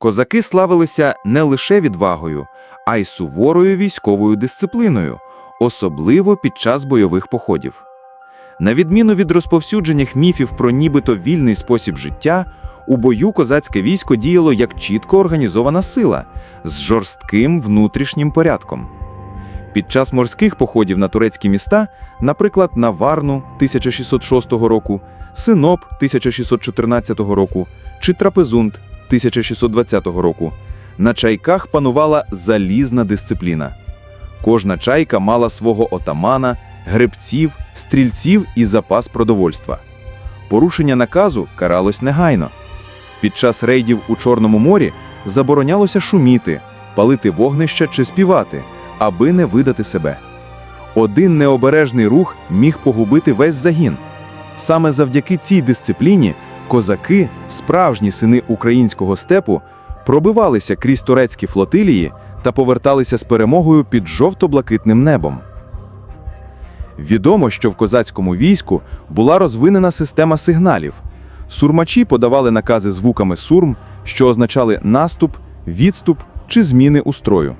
Козаки славилися не лише відвагою, а й суворою військовою дисципліною, особливо під час бойових походів. На відміну від розповсюджених міфів про нібито вільний спосіб життя, у бою козацьке військо діяло як чітко організована сила з жорстким внутрішнім порядком. Під час морських походів на турецькі міста, наприклад, на Варну 1606 року, Синоп 1614 року чи Трапезунд 1620 року, на чайках панувала залізна дисципліна. Кожна чайка мала свого отамана, гребців, стрільців і запас продовольства. Порушення наказу каралось негайно. Під час рейдів у Чорному морі заборонялося шуміти, палити вогнища чи співати, аби не видати себе. Один необережний рух міг погубити весь загін. Саме завдяки цій дисципліні козаки, справжні сини українського степу, пробивалися крізь турецькі флотилії та поверталися з перемогою під жовто-блакитним небом. Відомо, що в козацькому війську була розвинена система сигналів. Сурмачі подавали накази звуками сурм, що означали наступ, відступ чи зміни устрою.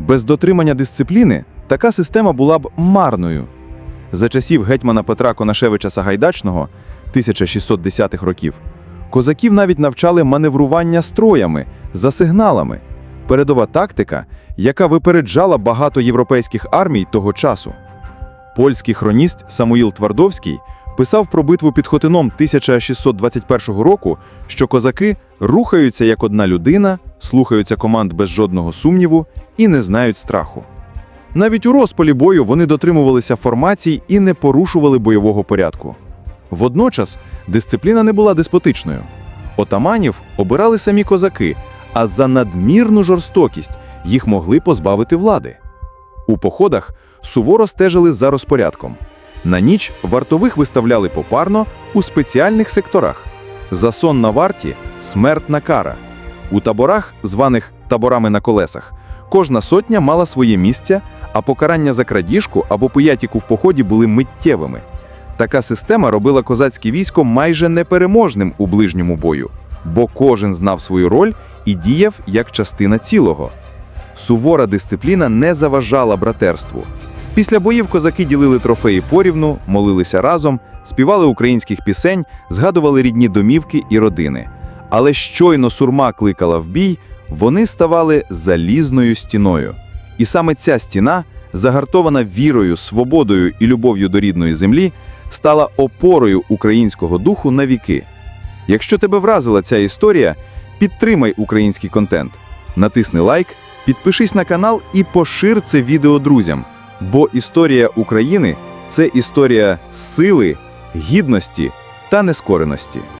Без дотримання дисципліни така система була б марною. За часів гетьмана Петра Конашевича Сагайдачного 1610-х років козаків навіть навчали маневрування строями за сигналами, передова тактика, яка випереджала багато європейських армій того часу. Польський хроніст Самуїл Твардовський писав про битву під Хотином 1621 року, що козаки рухаються як одна людина, слухаються команд без жодного сумніву і не знають страху. Навіть у розпалі бою вони дотримувалися формацій і не порушували бойового порядку. Водночас дисципліна не була деспотичною. Отаманів обирали самі козаки, а за надмірну жорстокість їх могли позбавити влади. У походах суворо стежили за розпорядком. На ніч вартових виставляли попарно у спеціальних секторах. За сон на варті смертна кара. У таборах, званих таборами на колесах, кожна сотня мала своє місце, а покарання за крадіжку або пиятіку в поході були миттєвими. Така система робила козацьке військо майже непереможним у ближньому бою, бо кожен знав свою роль і діяв як частина цілого. Сувора дисципліна не заважала братерству. Після боїв козаки ділили трофеї порівну, молилися разом, співали українських пісень, згадували рідні домівки і родини. Але щойно сурма кликала в бій, вони ставали залізною стіною. І саме ця стіна, загартована вірою, свободою і любов'ю до рідної землі, стала опорою українського духу на віки. Якщо тебе вразила ця історія, підтримай український контент. Натисни лайк, підпишись на канал і пошир це відео друзям. Бо історія України це історія сили, гідності та нескореності.